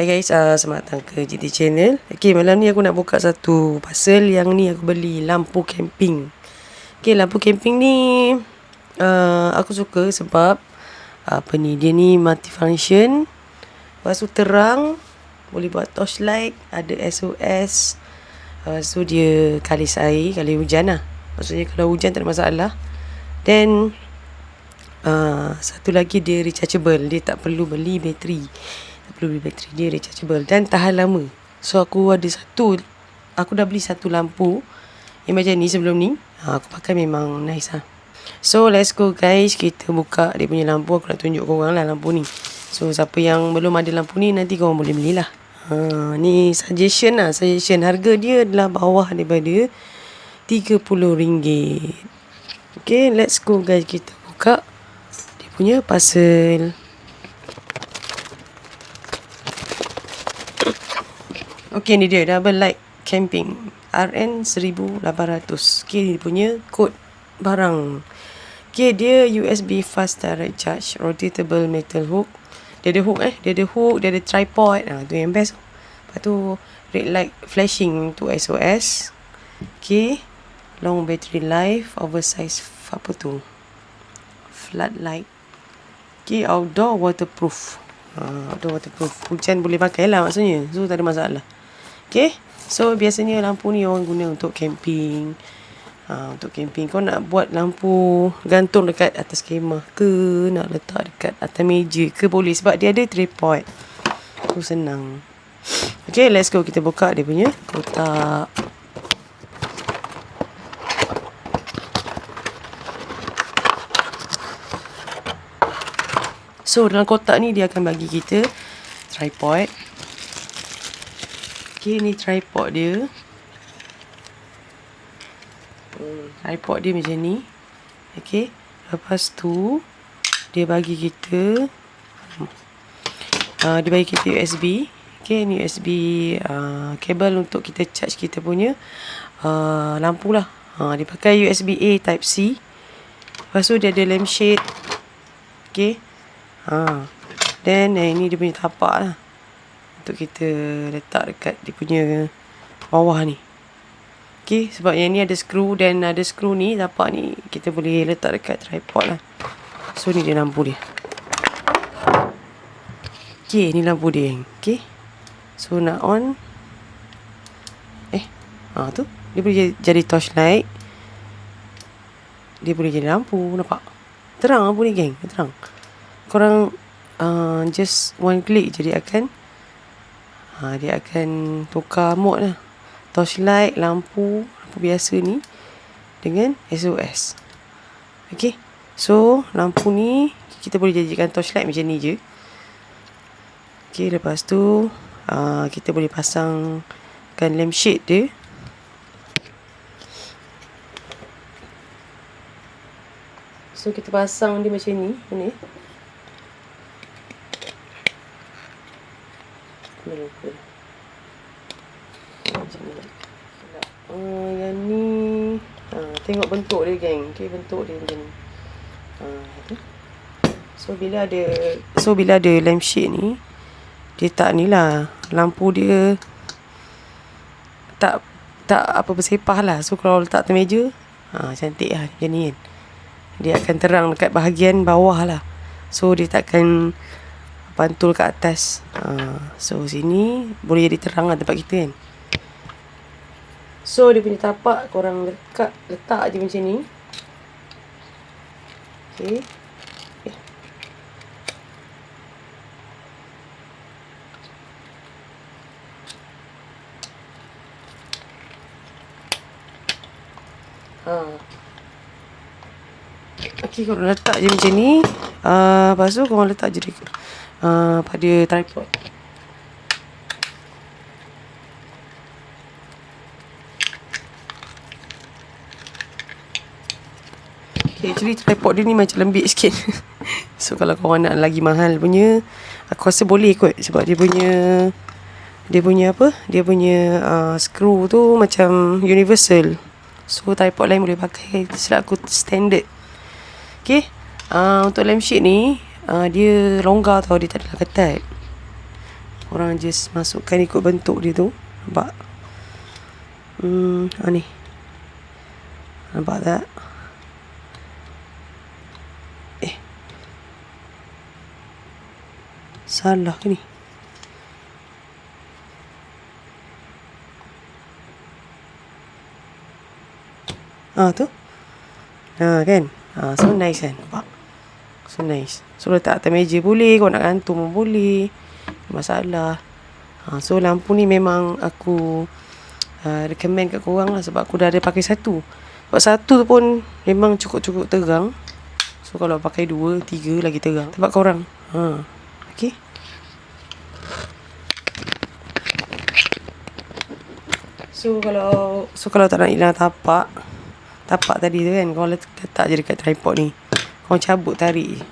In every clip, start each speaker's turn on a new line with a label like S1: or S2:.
S1: Hai guys, uh, selamat datang ke GT Channel. Okay, malam ni aku nak buka satu parcel. Yang ni aku beli lampu camping. Okay, lampu camping ni uh, Aku suka sebab Apa ni, dia ni multifunction. Lepas tu terang Boleh buat torchlight Ada SOS Lepas tu dia kalis air, kali hujan lah. Maksudnya kalau hujan tak ada masalah. Then uh, Satu lagi dia rechargeable. Dia tak perlu beli bateri perlu bateri dia rechargeable dan tahan lama. So aku ada satu aku dah beli satu lampu yang macam ni sebelum ni. Ha, aku pakai memang nice lah. So let's go guys kita buka dia punya lampu aku nak tunjuk korang lah lampu ni. So siapa yang belum ada lampu ni nanti korang boleh belilah. Ha, ni suggestion lah suggestion harga dia adalah bawah daripada RM30. Okay let's go guys kita buka dia punya parcel. Okey ni dia double light camping RN 1800. Okey dia punya kod barang. Okey dia USB fast direct charge rotatable metal hook. Dia ada hook eh, dia ada hook, dia ada tripod. Ha, tu yang best. Lepas tu red light flashing tu SOS. Okey. Long battery life, oversize apa tu? Floodlight. Okey outdoor waterproof. Ha, outdoor waterproof. Hujan boleh pakai lah maksudnya. So tak ada masalah. Okay. So biasanya lampu ni orang guna untuk camping. Ha, untuk camping. Kau nak buat lampu gantung dekat atas kemah ke. Nak letak dekat atas meja ke boleh. Sebab dia ada tripod. Tu senang. Okay let's go. Kita buka dia punya kotak. So dalam kotak ni dia akan bagi kita tripod. Okay, ni tripod dia. Hmm, tripod dia macam ni. Okay, lepas tu dia bagi kita uh, dia bagi kita USB. Okay, ni USB uh, kabel untuk kita charge kita punya uh, lampu lah. Uh, dia pakai USB A Type C. Lepas tu dia ada lampshade. Okay. Uh, then eh, ini dia punya tapak lah untuk kita letak dekat dia punya bawah ni. Okey, sebab yang ni ada skru dan ada skru ni, tapak ni kita boleh letak dekat tripod lah. So ni dia lampu dia. Okey, ni lampu dia. Okey. So nak on. Eh, ha tu. Dia boleh jadi torchlight. Dia boleh jadi lampu, nampak? Terang lampu ni, geng. Terang. Korang uh, just one click jadi akan ha, dia akan tukar mode lah. Torchlight lampu lampu biasa ni dengan SOS ok so lampu ni kita boleh jadikan torchlight macam ni je. Ok lepas tu uh, kita boleh pasangkan lampshade dia. So kita pasang dia macam ni ni lupa macam ni uh, yang ni uh, tengok bentuk dia geng. Okay, bentuk dia macam ni. Uh, so bila ada so bila ada lampshade ni dia tak ni lah. Lampu dia tak tak apa bersepah lah. So kalau letak atas meja ha, cantik lah. Macam ni kan. Dia akan terang dekat bahagian bawah lah. So dia takkan pantul kat atas. Ha, so sini boleh jadi terang lah tempat kita kan. So dia punya tapak korang lekat letak je macam ni. Okay. Eh. Ha. Korang letak je macam ni. Uh, lepas tu korang letak je uh, pada tripod. Okay, actually tripod dia ni macam lembik sikit. so kalau korang nak lagi mahal punya, aku rasa boleh kot sebab dia punya dia punya apa? Dia punya uh, screw tu macam universal. So tripod lain boleh pakai silap aku standard. Okay. Uh, untuk lampshade ni uh, dia longgar tau dia tak ada ketat Orang just masukkan ikut bentuk dia tu. Nampak? Hmm, ha ni. Nampak tak? Eh. Salah ke ni? Ah tu. Ha kan? Ha so nice kan? So nice. So letak atas meja boleh, kau nak gantung pun boleh. Masalah. Ha so lampu ni memang aku uh, recommend kat korang lah sebab aku dah ada pakai satu. Sebab satu tu pun memang cukup-cukup terang. So kalau pakai dua, tiga lagi terang. Tempat korang. Ha. Okay. So kalau so kalau tak nak hilang tapak tapak tadi tu kan kau letak je dekat tripod ni. Kau cabut tarik je.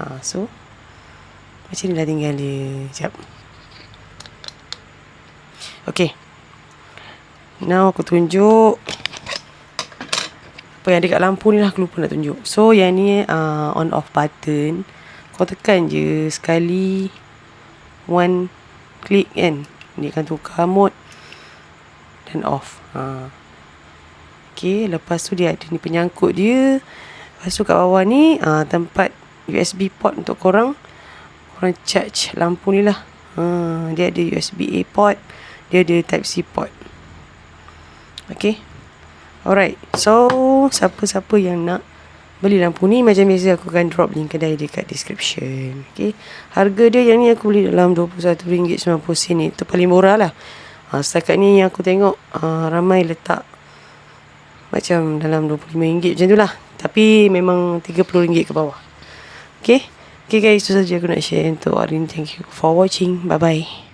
S1: Ha, so macam ni lah tinggal dia. Sekejap. Okay. Now aku tunjuk apa yang dekat lampu ni lah aku lupa nak tunjuk. So yang ni uh, on off button. Kau tekan je sekali one click kan. Dia akan tukar mode dan off. Ha. Okay, lepas tu dia ada ni penyangkut dia. Lepas tu kat bawah ni uh, tempat USB port untuk korang. Korang charge lampu ni lah. Ha, dia ada USB A port. Dia ada Type C port. Okay. Alright. So, siapa-siapa yang nak beli lampu ni macam biasa aku akan drop link kedai dekat description. Okay. Harga dia yang ni aku beli dalam RM21.90 ni. Itu paling murah lah. Ha, setakat ni yang aku tengok uh, ramai letak macam dalam RM25 macam tu lah. Tapi memang RM30 ke bawah. Okay. Okay guys, itu saja aku nak share untuk hari ni. Thank you for watching. Bye-bye.